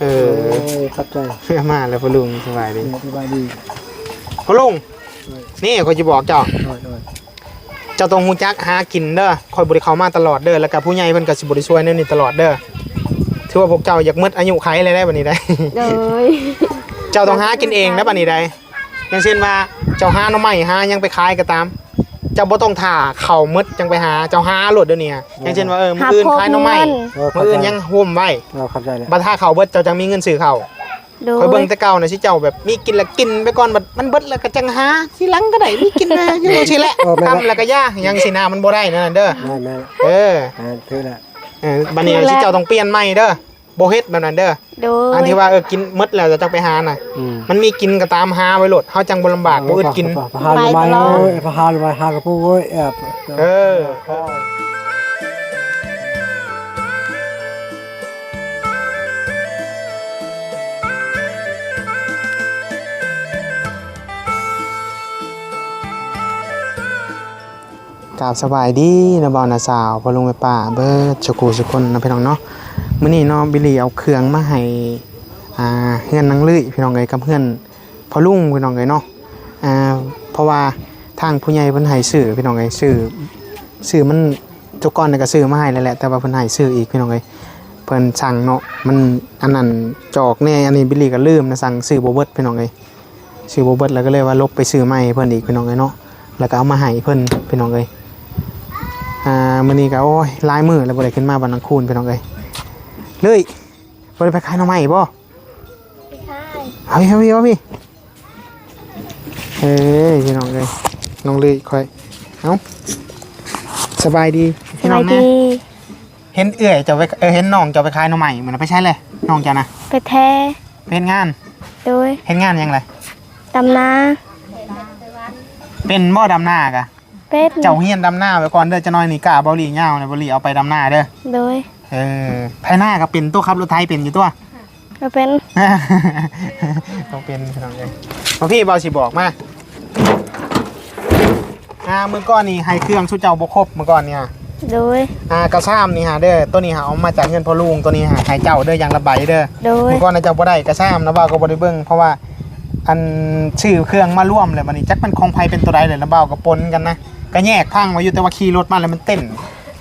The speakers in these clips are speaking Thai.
เอโอ้อยเข้าใจมาแล้วพ่อลุงสบายดีสบายดีพ่อลุงนี่เขาจะบอกเจ้าโอ้ยโอ้ยเจ้าต้องฮู้จักหากินเด้อคอยบริเขามาตลอดเด้อแล้วก็ผู้ใหญ่เพิ่นก็สิบริช่วยแนวนี้ตลอดเด้อถือว่าพวกเจ้าอยากหมดอายุไขเลยได้บัดนี้ได้เลยเจ้าต้องหากินเองนะบัดนี้ได้อย่างเช่นว่าเจ้าหาหน่อไม้หายังไปขายก็ตาม เจ้าบ่ต้องท่าเข้ามืดจังไปหาเจ้าหาโลดเดี๋ยวนี้อย่างเช่นว่าเออมื้ออื่นขายหน่อไม้โอ้ยเข้ามื้อใจอื่นยังห่มไว้เราเข้าใจแล้วบัดถ้าเขาเบิดเจ้าจังมีเงินซื้อเขาวโดคอยเบิ่ยงแต่เก่าน่ะสิเจ้าแบบมีกินแล้วกินไปก่อนบัดมันเบิดแล้วก็จังหาทีหลังก็ได้มีกินนะอยู่สิแหละทำแล้วก็ย่ายังสิหนามันบ่ได้นั่นนะเด้อแม่แม่เออแม่ถือแล้วเออบัดนี้สิเจ้าต้องเปลี่ยนใหม่เด้อ บ่เฮ็ดแบบนั้นเด้อโดยอันที่ว่าเออกินหมดแล้วจะจังไปหาน่ะ อืมมันมีกินก็ตามหาไว้โลดเฮาจังบ่ลำบากบ่อึดกินพาหาลงมาเอ้ยพาหาลงมาหากระปุกเอ้ยแอบเออ กราบสบายดีนะบอนะสาวพอลุงไปป่าเบิดสกูสุคนนะพี่น้องเนาะ มื้อนี้เนาะบิลลี่เอาเครื่องมาให้อ่าเฮือนนางลือพี่น้องเอ้ยกับเพื่อนพอลุงพี่น้องเอ้ยเนาะอ่าเพราะว่าทางผู้ใหญ่เพิ่นให้ซื้อพี่น้องเอ้ยซื้อซื้อมันทุกก้อนก็ซื้อมาให้แล้วแหละแต่ว่าเพิ่นให้ซื้ออีกพี่น้องเอ้ยเพิ่นสั่งเนาะมันอันนั้นจอกแน่อันนี้บิลลี่ก็ลืมนะสั่งซื้อบ่เบิดพี่น้องเอ้ยซื้อบ่เบิดแล้วก็เลยว่าลบไปซื้อใหม่เพิ่นอีกพี่น้องเอ้ยเนาะแล้วก็เอามาให้เพิ่นพี่น้องเอ้ยอ่ามื้อนี้ก็โอ้ยลายมือแล้วบ่ได้ขึ้นมาบันนังคูนพี่น้องเอ้ย เลยบ่ได้ไปขายหน่อไม้บ่เอาพี่เอาพี่เอาพี่เอ้ยพี่น้องเอ้ยน้องเลยค่อยเอ้าสบายดีสพี่น้บาอยงดีแน่เห็นเอื้อยจะไปเออเห็นน้องจะไปขายหน่อไม้เหมือนไปใช่เลยน้องจ้ะนะไปแท้ไปเฮ็ดงานโดยเฮ็ดงานหยังไงตำนาเป็นบ่ดำหน้ากะเป็ดเจ้าเฮียนดำหน้าไว้ก่อนเด้อจะน้อยนี่กะบ่หลีเหย้านะบ่หลีเอาไปดำหน้าเด้อโดย เออภายหน้าก็เป็นตัวขับรถไทยเป็นอยู่ตัว ก็เป็นต้องเป็นพี่น้องเลยมาพี่เบาสิบอกมาอ่ามือก้อนนี่ให้เครื่องชุดเจ้าบกครบมือก้อนเนี่ยโดยอ่ากระซ้ำนี่ฮะเด้อตัวนี้ฮะเอามาจากเงินพ่อลุงตัวนี้ฮะให้เจ้าเด้ออย่างละใบเด้อโดยมือก้อนนะเจ้าบ่ได้กระซ้ำนะบ่าวก็บ่ได้เบิ่งเพราะว่าอันชื่อเครื่องมาร่วมเลยมันนี่จักมันของไผเป็นตัวใดเลยนะบ่าวก็ปนกันนะก็แยกพังไว้อยู่แต่ว่าขี่รถมาแล้วมันเต้น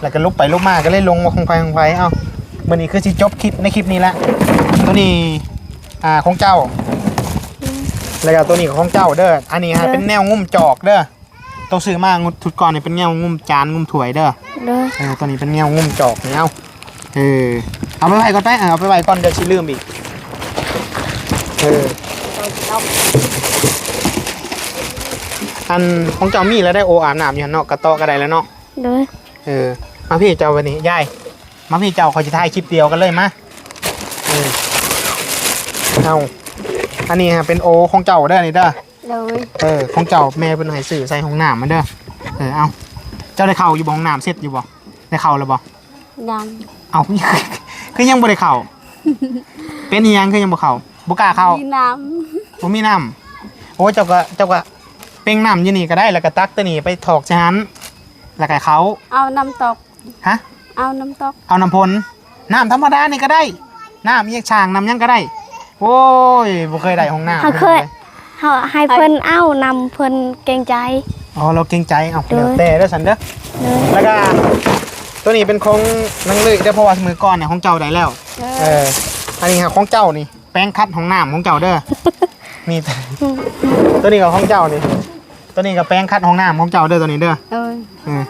แล้วก็ลุกไปลุกมาก็เลยลงว่าของไผของไผเอ้ามื้อนี้คือสิจบคลิปในคลิปนี้ละตัวนี้อ่าของเจ้า แล้วก็ตัวนี้ของเจ้าเด้ออันนี้ฮะเป็นแนวงุ่มจอกเด้อต้องซื้อมางุทุดก่อนนี่เป็นแนวงุ่มจานงุ่มถ้วยเด้อโดยเออตัวนี้เป็นแนวงุ่มจอกเนี่ยเอาเออเอาไปไว้ก่อนไปเออเอาไปไว้ก่อนเดี๋ยวชิลืมอีกเอออันของเจ้ามีแล้วได้โออาบน้ำอยู่หั่นเนาะกระโตะก็ได้แล้วเนาะโดย เออ มาพี่เจ้าวันนี้ยายมาพี่เจ้าขอจะถ่ายคลิปเดียวกันเลยมาเออเอาอันนี้ฮะเป็นโอของเจ้าเด้อนี่เด้อโดยเออของเจ้าแม่เป็นให้สื่อใส่ห้องน้ำมันเด้อเออเอาเจ้าได้เข้าอยู่บ่ห้องน้ำเสร็จอยู่บ่ได้เข้าแล้วบ่ยังเอาคือยังบ่ได้เข้าเป็นอีหยังคือยังบ่เข้าบ่กล้าเข้ามีน้บ่มีน้ำโอ้เจ้าก็เจ้าก็เป่งน้ำอยู่นี่ก็ได้แล้วก็ตักตัวนี้ไปถอกใส่หัน แล้วก็เขาำเอาน้ำตก ฮะ เอาน้ำตก เอาน้ำพลน้ำธรรมดานี่ก็ได้ น้ำเอียกช่างน้ำหยังก็ได้ โอ้ยบ่เคยได้ห้องน้ำเขาเคยเขาให้เพิ่นเอานำเพิ่นเกรงใจ อ๋อเราเกรงใจเอาเด้อแล้วแต่เด้อสันเด้อโดยแล้วก็ตัวนี้เป็นของนังเลยได้อเพราะว่ามือก่อนเนี่ยของเจ้าได้แล้ว เออ อันนี้ครับของเจ้านี่ แป้งคัดของน้ำของเจ้าเด้อนี่ตัวนี้กับของเจ้านี่ ตัวนี้กับแป้งคัดของน้ำของเจ้าเด้อตัวนี้เด้อโดยเออ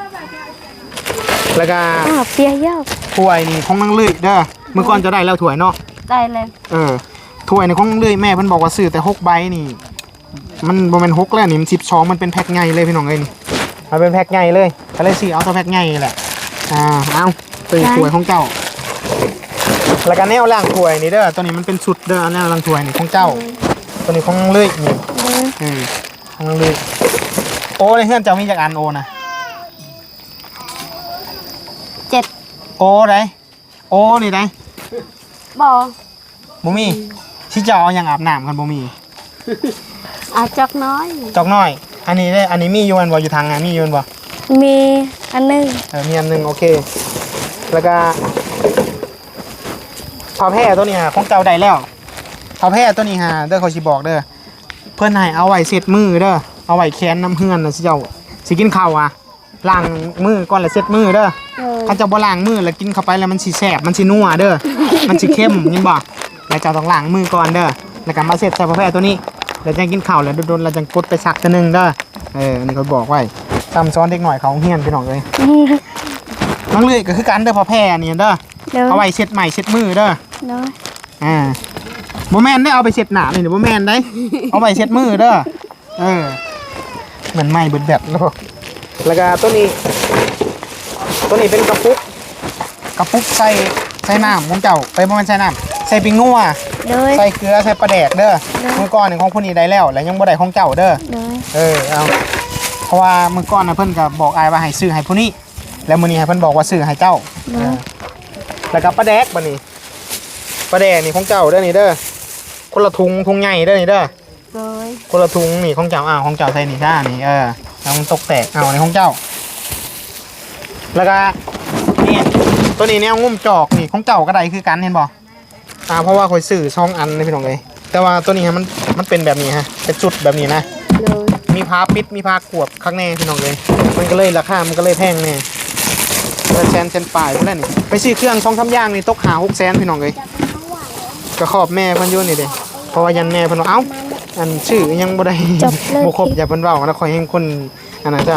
แล้วก็อ้าวเปียเยอะถ้วยนี่ของนังเลยเด้อมือก่อนจะได้แล้วถ้วยเนาะได้เลยเออถ้วยในของนังเลยแม่เพิ่นบอกว่าซื้อแต่หกใบนี่ มันบ่แม่นหกแล้วนี่มันสิบสองมันเป็นแพ็คใหญ่เลยพี่น้องเอ้ยนี่มันเป็นแพ็คใหญ่เลยก็เลยซื้อเอาตัวแพ็คใหญ่นี่แหละอ่าเอาตัวถ้วยของเจ้า แล้วก็แนวล่างถ้วยนี่เด้อตัวนี้มันเป็นชุดเด้อแนวล่างถ้วยนี่ของเจ้า ตัวนี้ของเลยนี่โดยอื มของเลยโอ้ในเฮือนเจ้ามีจากอันโอนะเจ็ดโอไดโอนี่ไดบ่อบ่มีที่เจ้าเอาหยังอาบน้ำกันบ่มีอาจอกน้อย จอกน้อย อันนี้ได้อันนี้มีอยู่อันบ่อยู่ทางงานมีอยู่อันบ่มีอันหนึงเออมีอันหนึงโอเค แล้วก็เผาแพร่ตัวนี้ฮะของเจ้าใดแล้วเผาแพร่ตัวนี้ฮะเด้อเขาสิบอกเด้อ เพื่อนให้เอาไว้เสร็จมือเด้อเอาไว้แขนน้ำเฮือนนะสิเจ้าสิกินข้าวอะล้างมือก่อนแล้วเสร็จมือเด้อโดยถ้าเจ้าบ่ล้างมือแล้วกินเข้าไปแล้วมันสิแสบมันสินัวเด้อมันสิเข้มยินบ่แล้วเจ้าต้องล้างมือก่อนเด้อแล้วก็มาเสร็จใส่เผาแพร่ตัวนี้แล้วจังกินข้าวแล้วโดนๆแล้วจังกดไปสักตัวหนึงเด้อเอออันนี้เขาบอกไว้ซ้ำซ้อนเด็กหน่อยเขาเฮียนพี่น้องเลยน้องเลื่อยก็คือกันเด้อเผาแพร่นี่เด้อโดยเอาไว้เช็ดใหม่เช็ดมือเด้อโดยอ่า โมแมนได้เอาไปเช็ดหนาเลยเดี๋ยวโมแมนได้ เอาไปเช็ดมือเด้อ เออเหมือนไหม้เบิดแบบแล้วแล้วก็ตัวนี้ ตัวนี้เป็นกระปุก กระปุกใส่ใส่น้ำของเจ้าไปประมาณใส่น้ำใส่ปิงงัว โดย ใส่เกลือใส่ปลาแดกเด้อได้มือก้อนหนึ่งของผู้นี้ได้แล้ว แล้วยังบ่ได้ของเจ้าเด้อ โดย เออเอาเพราะว่ามือก้อนนะเพิ่นก็บอกอายว่าให้ซื้อให้ผู้นี้ แล้วมื้อนี้ให้เพิ่นบอกว่าซื้อให้เจ้าโดยแล้วก็ปลาแดกบัดนี้ ปลาแดกนี่ของเจ้าเด้อนี่เด้อคนละทุงทุงใหญ่เด้อนี่เด้อโดยคนละทุงนี่ของเจ้าอ้าวของเจ้าใส่นี่ซ่านี่เออแล้วมันตกแตกเอาในของเจ้า แล้วก็นี่ตัวนี้เนี่ยงุ้มจอกนี่ของเจ้าก็ได้คือกันเห็นบ่อ่าเพราะว่าคอยซื้อช่องอันนี่พี่น้องเลยแต่ว่าตัวนี้ฮะมันมันเป็นแบบนี้ฮะเป็นจุดแบบนี้นะ โดยมีพาปิดมีพาขวบข้างในพี่น้องเลย มันก็เลยราคา มันก็เลยแพงแน่แสนเซนปลายพวกนั้นนี่ไปซื้อเครื่องช่องทำย่างนี่ตกหาหกแสนพี่น้องเลย ก็ขอบแม่เพันอยุ่นนี่เด้เพราะว่ายันแม่เพันว่าเอ้าอันชื่อยังบ่ได้จบเลย บ่ครบอย่าเพิ่นเว้าแล้วคอยให้คนอันนั้นจ้ะ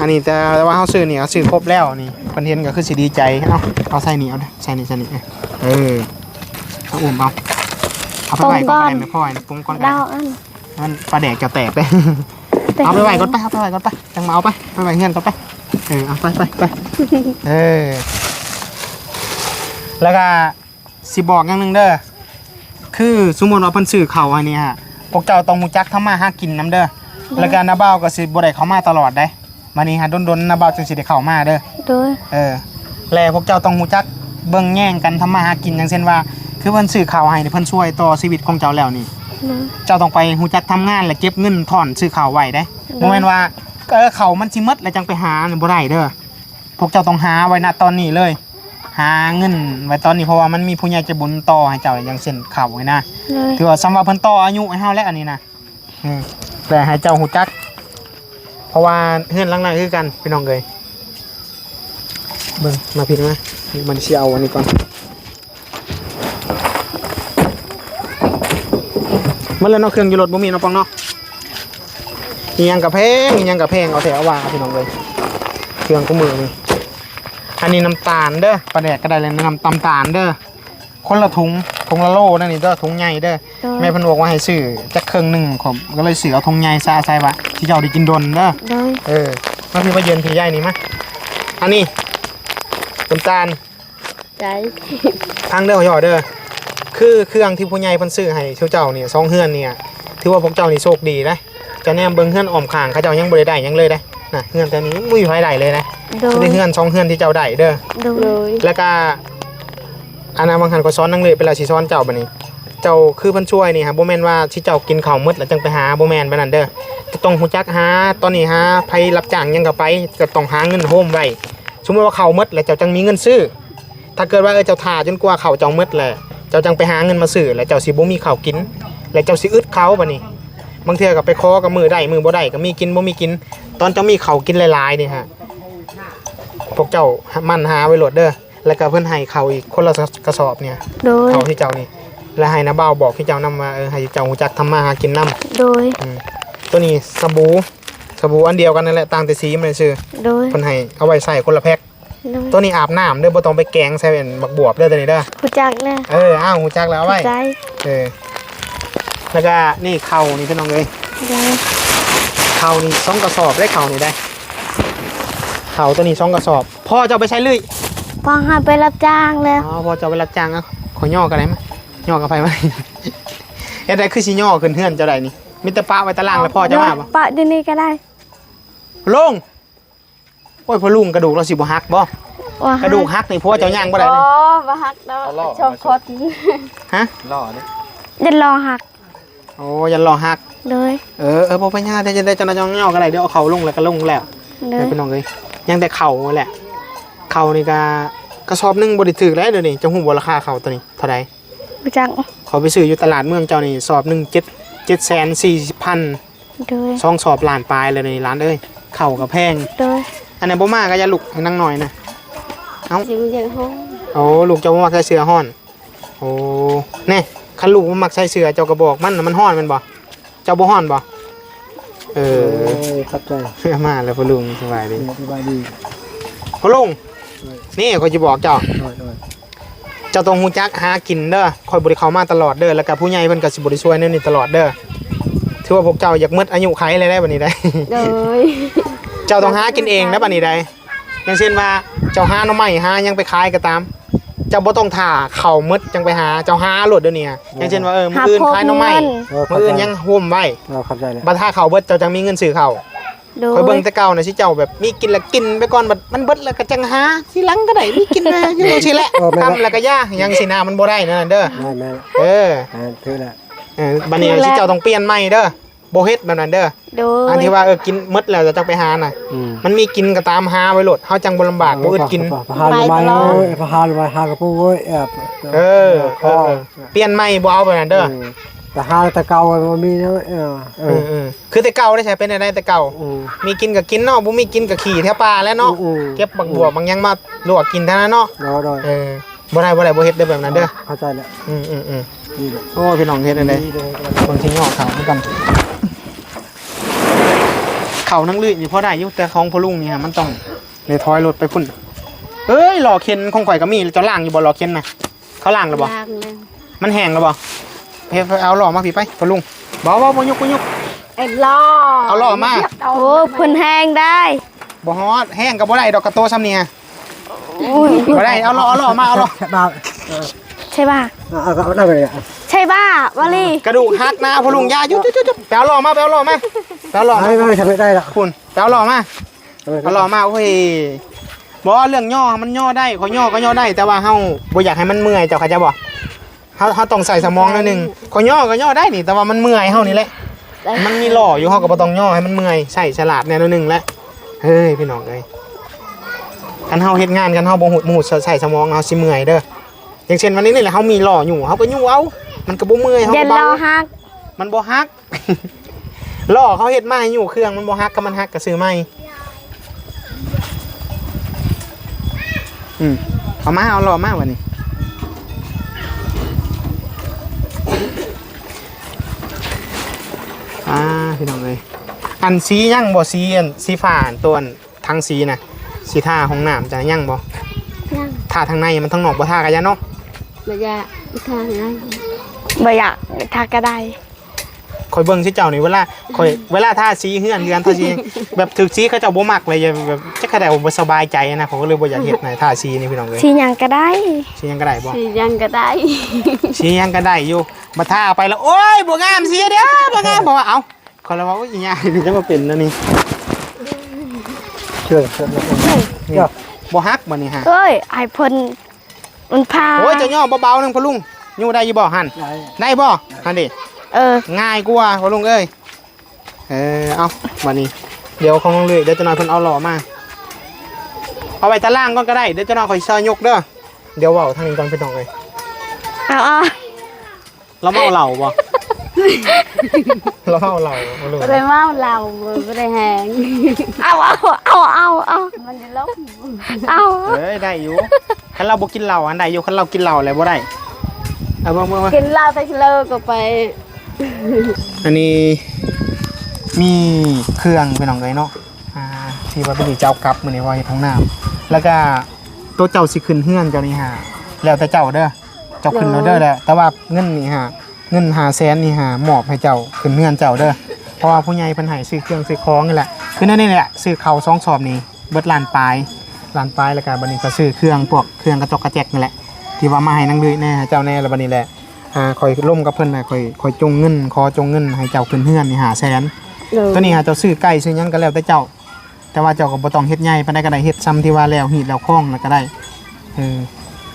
อันนี้แต่ว่าเฮาซื้อนี่เอาซื้อครบแล้วนี่เพิ่นเห็นก็คือสิดีใจเอ้าเอาใส่นี่เอาเด้อใส่นี่ใส่นี่เออเอาอุ้มเอาเอาไปไว้ก่อนก็ได้ไม่พอนะปรุงก่อนก็ได้ดาวอันมันปลาแดกจะแตกเลย เอาไปไว้ก่อนไปเอาไปไว้ก่อนไปจังมาเอาไปไปไว้เฮือนก่อนไป เออเอาไปไปไป เออ แล้วก็ สิบอกอย่างหนึงเด้อคือสมมติว่าเพิ่นซื้อข้าวอันนี้ฮะพวกเจ้าต้องฮู้จักทำมาหากินนํเด้อแล้วก็นาบ่าวก็สิบ่ได้เข้ามาตลอดได้มานี่ฮะดนๆนาบ่าวจึงสิได้เข้ามาเด้อ โดย เออแล้วพวกเจ้าต้องฮู้จักเบิ่งแย่งกันทำมาหากินอย่างเช่นว่า คือเพิ่นซื้อข้าวให้นี่เพิ่นช่วยต่อชีวิตของเจ้าแล้วนี่ โดย เจ้าต้องไปฮู้จักทำงานและเก็บเงินถอนซื้อข้าวไว้ได้บ่แม่นว่าเออเขาวมันสิหมดแล้วจังไปหานี่บ่ได้เด้อพวกเจ้าต้องหาไว้ณตอนนี้เลย หาเงินไว้ตอนนี้เพราะว่ามันมีผู้ใหญ่ใจบุญต่อให้เจ้าอย่างเช่นข้าวไว้นะโดยถือว่าสำหรับเพิ่นต่ออายุให้เฮาแล้วอันนี้นะอืมแต่ให้เจ้าฮู้จัก เพราะว่าเฮือนหลังนั้นคือกันพี่น้องเอ้ยเบิ่งมาผิดมามันสิเอาอันนี้ก่อนมันแล้วเนาะเครื่องอยู่รถบ่มีเนาะปองเนาะอีหยังกับแพงอีหยังกับแพงเอาแถวว่าพี่น้องเอ้ยเครื่องกูมือนี่ อันนี้น้ำตาลเด้อปลาแดกก็ได้เลยนะน้ำตำตาลเด้อคนละถุงถุงละโลนั่นนี่เด้อถุงใหญ่เด้อโดยแม่เพิ่นบอกว่าให้ซื้อจักเครื่องหนึ่งผมก็เลยซื้อเอาทงใหญ่ซาใส่วะที่เจ้าได้กินดนเด้อโดยเออมาพี่มาเยือนพี่ใหญ่นี่มาอันนี้น้ำตาล ใจทางเด้อหยอเด้อคือเครื่องที่ผู้ใหญ่เพิ่นซื้อให้เจ้าเจ้าเนี่ยสองเฮือนเนี่ยถือว่าพวกเจ้านี่โชคดีนะจะแนมเบิ่งเฮือนอ้อมข้างเขาเจ้ายังบ่ได้ได้หยังเลยนะน่ะเฮือนแต่นี้บ่มีไผได้เลยนะ โดยมีแต่เฮือนสองเฮือนที่เจ้าได้เด้อโดยแล้วก็อันนั้นบางคันก็ซ้อนนั่งเลยเป็นราชีซ้อนเจ้าบัดนี้ เจ้าคือเพิ่นช่วยนี่ครับบ่แม่นว่าที่เจ้ากินข้าวหมดแล้วจังไปหาบ่แม่นไปนั่นเด้อจะต้องฮู้จักหาตอนนี้หาไผรับจ้างหยังก็ไปจะต้องหาเงินโฮมไว้สมมุติว่าข้าวหมดแล้วเจ้าจังมีเงินซื้อ ถ้าเกิดว่าเออเจ้าท่าจนกว่าข้าวเจ้าหมดแล้วเจ้าจังไปหาเงินมาซื้อแล้วเจ้าสิบ่มีข้าวกิน แล้วเจ้าสิอึดเขาบัดนี้บางเทื่อก็ไปขอกับมือได้มือบ่ได้ก็มีกินบ่มีกิน ตอนเจ้ามีข้าวกินหลายๆนี่ฮะ พวกเจ้ามันหาไว้โหลดเด้อแล้วก็เพิ่นให้เขาอีกคนละกระสอบเนี่ยโดย เขาที่เจ้านี่ แล้วให้นาบ่าวบอกที่เจ้านำมาเออให้เจ้าหูจักทำมาหากินนํโดย ตัวนี้สบู่สบู่อันเดียวกันนั่นแหละต่างแต่สีมันซื่อโดย เพิ่นให้เอาไว้ใส่คนละแพ็คโดยตัวนี้อาบน้ำเด้อบ่ต้องไปแกงใส่เป็นบักบวบเด้อตัวนี้เด้อผู้จักแน่เอออ้าวหูจักแล้วเอาไว้ ใจเออแล้วก็นี่เข่านี่พี่น้องเอ้ยโดย เข่านี่สองกระสอบได้เข่านี่ได้ เข่าตัวนี้สองกระสอบ พ่อจะเอาไปใช้เลยพอให้ไปรับจ้างแล้วอ๋อพอจะเอาไปรับจ้างอะขอย่อกันได้ไหมย่อกันไปไหมเอ็ดได้คือสิย่อขึ้นเฮือนเจ้าใดนี่มิตรปะไว้ตารางแล้วพ่อจะมาปะปะที่นี่ก็ได้ลุงโอ้ยพ่อลุงกระดูกเราสิบ่หักบ่ว่ากระดูกหักนี่พ่อเจ้าย่างบ่ได้เลยบ่ฮักดอกชมคดฮะล่อเนี่ยจะรอหักโอ้ยันรอหักโดยเออเออพ่อไปย่าได้จะได้จะนย่องย่อกันได้เดี๋ยวเอาเข่าลงแล้วก็ลงแล้วโดเดี๋ยวยพี่น้องเอ้ย ยังแต่เข่าแหละ เข่านี่ก็กระสอบหนึงบ่ได้ถือแล้วเดี๋ยวนี้จะฮู้บ่ราคาเข่าตัวนี้เท่าท่าใดบ่จักเขาไปซื้ออยู่ตลาดเมืองเจ้านี่สอบหนึ่งเจ็ดเจ็ดแสนสี่สิบพันโดยซองสอบล้านปลายเลยในร้านเอ้ยเข่ากับแพงโดยอันนี้บ่มากก็อย่าลุกให้นั่งหน่อยนะสิมันยังห้องโอ้ลูกเจ้าบ่มักใส่เสื้อฮ้อนโอ้แน่คันลูกบ่มักใส่เสื้อเจ้าก็บอกมันน่ะมันฮ้อนแมันบ่เจ้าบ่ฮ้อนบ่เอเอ ออครับใจมาแล้วพ่อลุงสบายดีสบายดีพ่อลุงนี่เขาจะบอกเจ้าหน่อยหน่อยเจ้าต้องฮู้จักหากินเด้อคอยบริเข้ามาตลอดเด้อแล้วก็ผู้ใหญ่เพิ่นก็สิบริช่วยแนวนี้ตลอดเด้อถือว่าพวกเจ้าอยากหมดอายุไขเลยได้บัดนี้ได้โดยเจ้าต้องหากินเองนะบัดนี้ได้อย่างเช่นว่าเจ้าหาหน่อไม้หาหยังไปขายก็ตามเจ้าบ่ต้องท่าเข้าวหมดจังไปหาเจ้าหาโลดเดี๋ยวนี้อย่างเช่นว่าเออมื้ออื่นขายหน่อไม้เออมื้ออื่นยังห่มไว้เราครับใจแล้วบัดถ้าเข้าวเบิดเจ้าจังมีเงินซื้อข้าว โดคอยเบิ่ยงแต่เก่าน่ะสิเจ้าแบบมีกินแล้วกินไปก่อนบัดมันเบิดแล้วก็จังหาทีหลังก็ได้มีกินนะอยู่สิแหละทำแล้วก็ย่ายังสินามันบ่ได้นั่นนะเด้อไม่ไม่เอออ่าถือแล้วเออบัดนี้สิเจ้าต้องเปลี่ยนใหม่เด้อบ่เฮ็ดแบบนั้นเด้อโดย อันที่ว่าเออกินหมดแล้วจะจังไปหาน่ะ อืมมันมีกินก็ตามหาไว้โลดเฮาจังบ่ลำบากบ่อึดกินพาลงมาเอ้ยพาลงมาหากระปูเอ้ยแอบเออเออเออเปลี่ยนใหม่บ่เอาแบบนั้นเด้อ แต่หาแต่เก่ามันมีนะเออเอเอออเออคือแต่เก่าได้ใช้เป็นได้แต่เก่า อืม มีกินก็กินเนาะบ่มีกินก็ขี่แถวป่าแล้วเนาะ อืม เก็บบักบัวบางหยังมาลวกกินเท่านั้นเนาะ รอดอยเออบ่ได้บ่ได้บ่เฮ็ดได้แบบนั้นเด้อ เข้าใจแล้วอืมอืมอืมนี่แหละโอ้พี่น้องเฮ็ดได้เลยนี่เลยคนที่งอกเขาเหมือนกัน เขานั่งลื่นนี่พอได้อยู่แต่ของพ่อลุงนี่ฮะมันต้องเลยถอยรถไปพุ่น เอ้ยหล่อเข็นของข่อยก็มีเจะล่างอยู่บ่หล่อเข็นน่ะเขาล่างหรือบ่ยากเลยมันแห้งหรือบ่ เฮ้ยเอาหล่อมาพี่ไปพ่อลุงบ่บ่บ่ยกบ่ยกไอ้ล่อเอาล่อมา โอ้เพิ่นแห้งได้บ่ฮอดแห้งก็บ่ได้ดอกกระโตซ้ำเนี่ยอุ้ยบ่ได้เอาหล่อเอาหล่อมาเอาหล่อดาวใช่ป่ะเอาเอาเอาไปเลยอะใช่ป่ะวาลีกระดูกหักนะพ่อลุงอยาหยุดหยุดหยุดหยุดไปเอาหล่อมาไปเอาหล่อมาไปเอาหล่อมาไม่ไม่ทำไม่ได้ละคุณไปเอาหล่อมาเอาหล่อมาโอ้ยบอกว่าเรื่องย่อมันย่อได้เขาย่อก็ย่อได้แต่ว่าเฮาบ่อยากให้มันเมื่อยเจ้าเขาใจะบอก เฮาเฮาต้องใส่สมองหนิดนึงเขาย่อก็ย่อได้นี่แต่ว่ามันเมื่อยเฮานี่แหละ มันมีหล่ออยู่เฮาก็บ่ต้องย่อให้มันเมื่อยใส่ฉลาดแน่นอนหนึงแหละเฮ้ยพี่น้องเอ้ยคันเฮาเฮ็ดงานกันเฮาบ่หูหมูใส่สมองเฮาสิเมื่อยเด้ออย่างเช่นวันนี้นี่แหละเฮามีหล่ออยู่เฮาก็ยู่เอามันก็บ่เมื่อยเฮาเย็นก็รอเบาฮักมันบ่ฮัก หล่อเขาเฮ็ดมาให้อยู่เครื่องมันบ่ฮักก็มันฮักก็ซื้อใหม่อืมเอามาเอาหล่อมาวันนี้ อ่าพี่น้องเลยอันสียังบ่สีอันสีฟ้าอันตัวอันทางสีน่ะสีท่าห้องน้ำจะยังบ่ยังท่าทางในมันทางนอกบ่ท่ากันยะเนาะ มันจะทางนั้นบ่อยากทักก็ได้ คอยเบิ่งสิเจ้านี่เวลาคอยเวลาท่าสีเฮือนเฮือนท่าสีแบบถึกสีเขาเจ้าบ่มักเลยแบบจักกระไดผมบ่สบายใจนะผมก็เลยบ่อยากเฮ็ดในท่าสีนี่พี่น้องเอ้ยสีหยังก็ได้สีหยังก็ได้บ่สิยังก็ได้สีหยังก็ได้อยู่มาท่าไปแล้วโอ๊ยบ่งามสีเด้อบ่งามเพราะว่าเอ้าคนละว่าโอ้ยอีหยังนี่จะมาเป็นแล้วนี่เชื่อเชื่อนี่บ่ฮักบ่นี่ฮะเอ้ยไอ้เพิ่นมันพาโอ้ยเจะย่อเบาๆนึงพ่อลุงอยู่ได้อยู่บ่หั่นได้บ่หั่นดิ เออ ง่ายกว่าพ่อลุงเอ้ยเออเอาบัดนี้เดี๋ยวของน้องเลยเดี๋ยวเจะนอยเพิ่นเอาหล่อมาเอาไว้ตารางก่อนก็ได้เดี๋ยวเจะนอยคอยซอยยกเด้อเดี๋ยวเว้าทางนี้ก่อนพี่น้องเอ้ยเอาเอาเราเมาเหล่าบ่ เราเมาเหล่าบ่ลุงบ่ได้เมาเหล้าบ่ได้แหงเอาเอาเอาเอาเอามันจะล้มเอาเอ้ยได้อยู่คันเราบ่กินเหล้าอันใดอยู่คันเรากินเหล้าอะไรบ่ได้เอาเบิ่งเบิ่งเบิ่ง กินเหล้าแต่เลิกก็ไป อันนี้มีเครื่องพี่น้องเอ้ยเนาะอ่าที่ว่าเป็นเจ้ากลับมื้อนี้ว่าเฮ็ดห้องน้ำแล้วก็ตัวเจ้าสิขึ้นเฮือนเจ้านี่ฮะแล้วแต่เจ้าเด้อเจ้าขึ้นแล้วเด้อแหละแต่ว่าเงินนี่ฮะเงินหาแสนนี่ฮะมอบให้เจ้าขึ้นเฮือนเจ้าเด้อเพราะว่าผู้ใหญ่เพิ่นให้ซื้อเครื่องซื้อของนี่แหละคือนั่นนี่แหละซื้อเขาวสองสอบนี่เบิดลานปลายลานปลายแล้วก็บัดนี้ก็ซื้อเครื่องพวกเครื่องกระจกกระแจกนี่แหละที่ว่ามาให้นางเลยแน่เจ้าแน่แล้วบัดนี้แหละ อ่าคอยล่มกับเพิ่นน่ะคอยคอยจงเงินขอจงเงินให้เจ้าขึ้นเฮือนนี่หาแสนเลยตัวนี้หาเจ้าซื้อไก่ซื้อหยังก็แล้วแต่เจ้า แต่ว่าเจ้าก็บ่ต้องเฮ็ดใหญ่ปานใดก็ได้เฮ็ดซ้ำที่ว่าแล้วหีดแล้วคล้องแล้วก็ได้เออ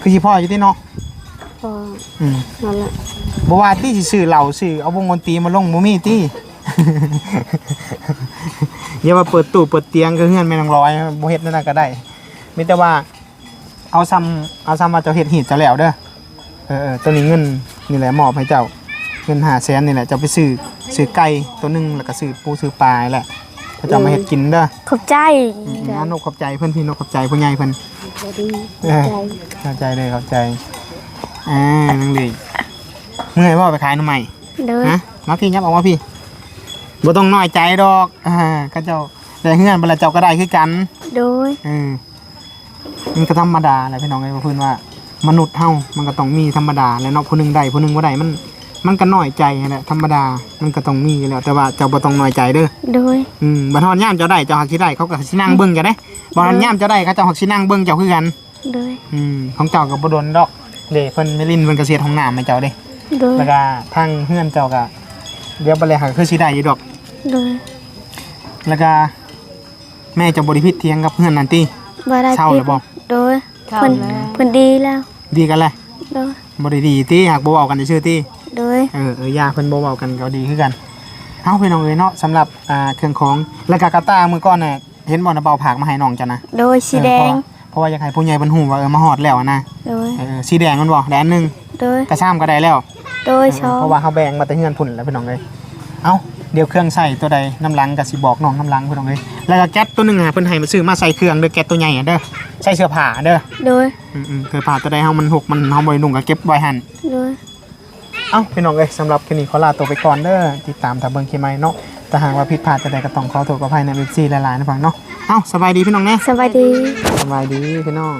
คือสิพ่ออยู่ที่เนาะพออืมนั่นแหละบ่ว่าที่สิซื้อเหล้าซื้อเอาวงดนตรีมาลงบ่มีติ อย่าว่าเปิดตู้เปิดเตียงก็เฮือนแม่นางร้อยบ่เฮ็ดนั่นนะก็ได้มีแต่ว่าเอาซ้ำเอาซ้ำว่าเจ้าเฮ็ดหีดเจ้าแล้วเด้อเออเออตัวนี้เงิน นี่แหละมอบให้เจ้าเงินหาแสนนี่แหละเจ้าไปซื้อซื้อไก่ตัวหนึงแล้วก็ซื้อปูซื้อปลาแหละถ้าเจ้ามาเฮ็ดกินเด้อขอบใจอืมเอานกขอบใจเพิ่นพี่นกขอบใจผู้ใหญ่เพิ่นจะดีเออเข้าใจเลยเข้าใจ อ่านั่งเลยเมื่อยบ่ไปขายหน่อไม้โดยฮะ มาพี่ยับออกมาพี่บ่ต้องน้อยใจดอก อ่าก็เจ้าได้เฮือนบ่ละเจ้าก็ได้คือกันโดย เออมันก็ธรรมดาแหละพี่น้องไอ้ยว่าเพิ่นว่า มนุษย์เฮามันก็ต้องมีธรรมดาแหล้วเนาะผู้หนึงได้ผู้หนึงบ่ได้มันมันก็น้อยใจนั่นแหละธรรมดามันก็ต้องมีอยู่แล้วแต่ว่าเจ้าบ่ต้องน้อยใจเด้อ โดย อืมบัดฮอดยามเจ้าได้เจ้าหักสิได้เขาก็สินั่งเบิ่งเจ้าเด้บ่ฮอดยามเจ้าได้เขาเจ้าหักสินั่งเบิ่งเจ้าคือกัน โดย อืมของเจ้าก็บ่โดนดอกเด้เพิ่นไม่ลินเพิ่นก็เสียห้องน้ำให้เจ้าเด้โดย แล้วก็ทางเฮือนเจ้าก็เดี๋ยวบ่เลยหักคือสิได้อยู่ดอก โดยแล้วก็แม่เจ้าบ่ได้ผิดเถียงกับเฮือนนั่นติ บ่ได้เช่าผิหรือบ่โดยเข้าเพิ่นแล้ว เพิ่นดีแล้ว ดีกันแหละโดยบ่ได้ดีติหากบ่เว้ากันซื่อๆติ โดย เออเออยาเพิ่นบ่เว้ากันก็ดีคือกันเอ้าพี่น้องเอ้ยเนาะสำหรับอ่าเครื่องของแล้วก็กาตามื้อก่อนน่ะเห็นบ่นะเบาผักมาให้น้องจ้ะนะโดยสีแดงเพราะว่าอยากให้ผู้ใหญ่เพิ่นฮู้ว่าเออมาฮอดแล้วอะนะโดย เออสีแดงมันบ่แดนหนึงโดย กระซ้ำก็ได้แล้วโดยชเอออบเพราะว่าเฮาแบ่งมาแต่เฮือนพุ่นแล้วพี่น้องเอ้ยเอ้า เดี๋ยวเครื่องใส่ตัวใดน้ำลังก็สิบอกน้องน้ำลังพี่น้องเอ้ยแล้วก็แก๊สตัวหนึงอะเพิ่นให้มาซื้อมาใส่เครื่องเด้อแก๊สตัวใหญ่อะเด้อใส่เสื้อผ้าเด้อโดย อืมๆเสื้อผ้าตัวใดเฮามันหกมันเฮาบ่ได้นุ่งก็เก็บไว้หั่น โดย เอ้าพี่น้องเอ้ยสำหรับคลิปนี้ขอลาตัวไปก่อนเด้อติดตามถ้าเบิ่งคลิปใหม่เนาะถ้าหากว่าผิดพลาดจะใดก็ต้องขอโทษขออภัยใน FC หลายๆนะฟังเนาะเอ้าสบายดีพี่น้องแน่สวัสดี สบายดีพี่น้อง